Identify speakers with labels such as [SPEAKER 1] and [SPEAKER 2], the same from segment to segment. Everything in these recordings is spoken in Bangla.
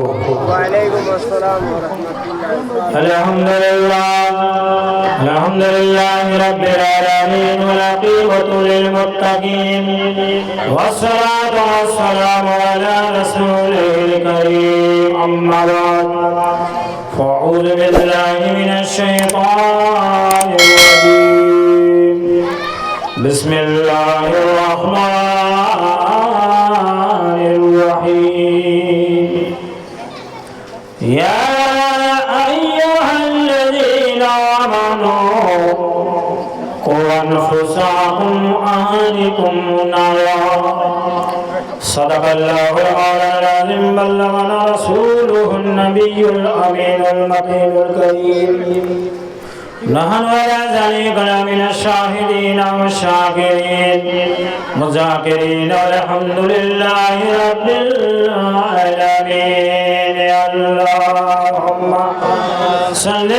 [SPEAKER 1] وعليكم السلام ورحمة الله
[SPEAKER 2] الحمد لله الحمد لله رب العالمين والعقيبة للمتقين والصلاة والسلام على رسوله الكريم أما بعد فأعوذ بالله من الشيطان الرجيم بسم الله الرحمن يا أيها الذين آمنوا قوا أنفسكم وأهلكم نارا صدق الله العظيم بلغنا رسوله النبي الأمين المكين الكريم نحن على ذلك من الشاهدين والشاكرين. مذاكرين والحمد لله رب العالمين. اللهم صل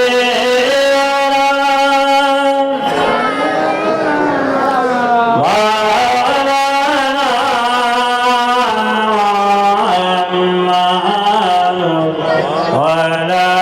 [SPEAKER 2] وعلى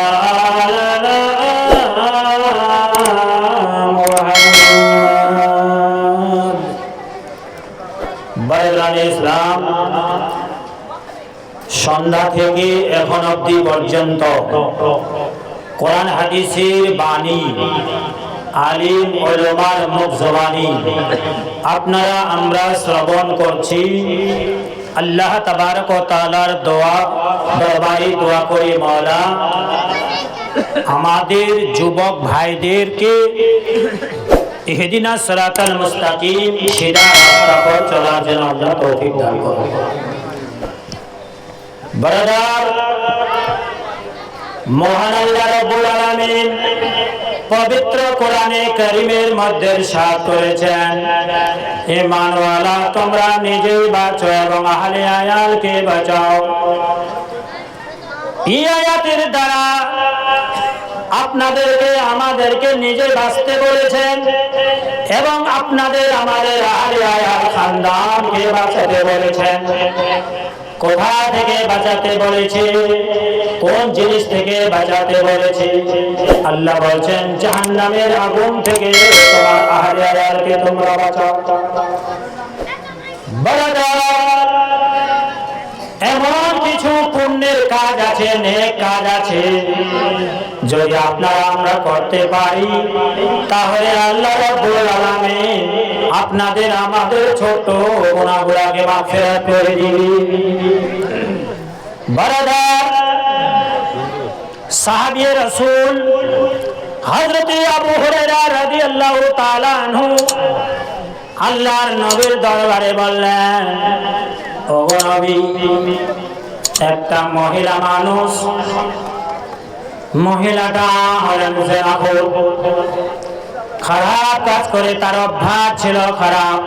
[SPEAKER 2] বাইরান ইসলাম। সন্ধ্যা থেকে এখন অবধি পর্যন্ত কোরআন হাদিসের বাণী মুখ জবানি আপনারা আমরা শ্রবণ করছি। আল্লাহ দোয়া দোয়া করি আমাদের যুবক ভাইদেরকে ইহদিনা সিরাতাল মুস্তাকিম সিধা রাস্তা পর চলার জন্য আল্লাহ তৌফিক দান করুন। বরদার, মহান আল্লাহ রাব্বুল আলামিন পবিত্র কোরআনে কারীমের মধ্যে ইরশাদ করেছেন। ঈমানওয়ালা, তোমরা নিজেই বাঁচো এবং আহলে আয়ালকে বাঁচাও। এই আয়াতের দ্বারা আপনাদেরকে, আমাদেরকে নিজে বাঁচতে বলেছেন এবং আপনাদের আমাদের খানদানকে বাঁচাতে বলেছেন। কোথা থেকে বাঁচাতে বলেছে? কোন জিনিস থেকে বাঁচাতে বলেছে? আল্লাহ বলছেন, জাহান্নামের আগুন থেকে তোমার আয়ালকে তোমরা বাঁচাও। বারাদার আছে, নেক কাজ আছে। যদি আপনারা আমরা করতে পারি, তাহলে আল্লাহ রাব্বুল আলামিন আপনাদের, আমাদের ছোট গুনাহগুলোকে মাফেরাত করে দিবি বারাদার সাহাবী রাসূল হযরত আবু হুরায়রা রাদিয়াল্লাহু তাআলা আনহু আল্লাহর নবীর দরবারে বললেন, ওগো নবী একটা মহিলা মানুষ। মহিলাটা হলেন খারাপ কাজ করে তার অভ্যাস ছিল খারাপ।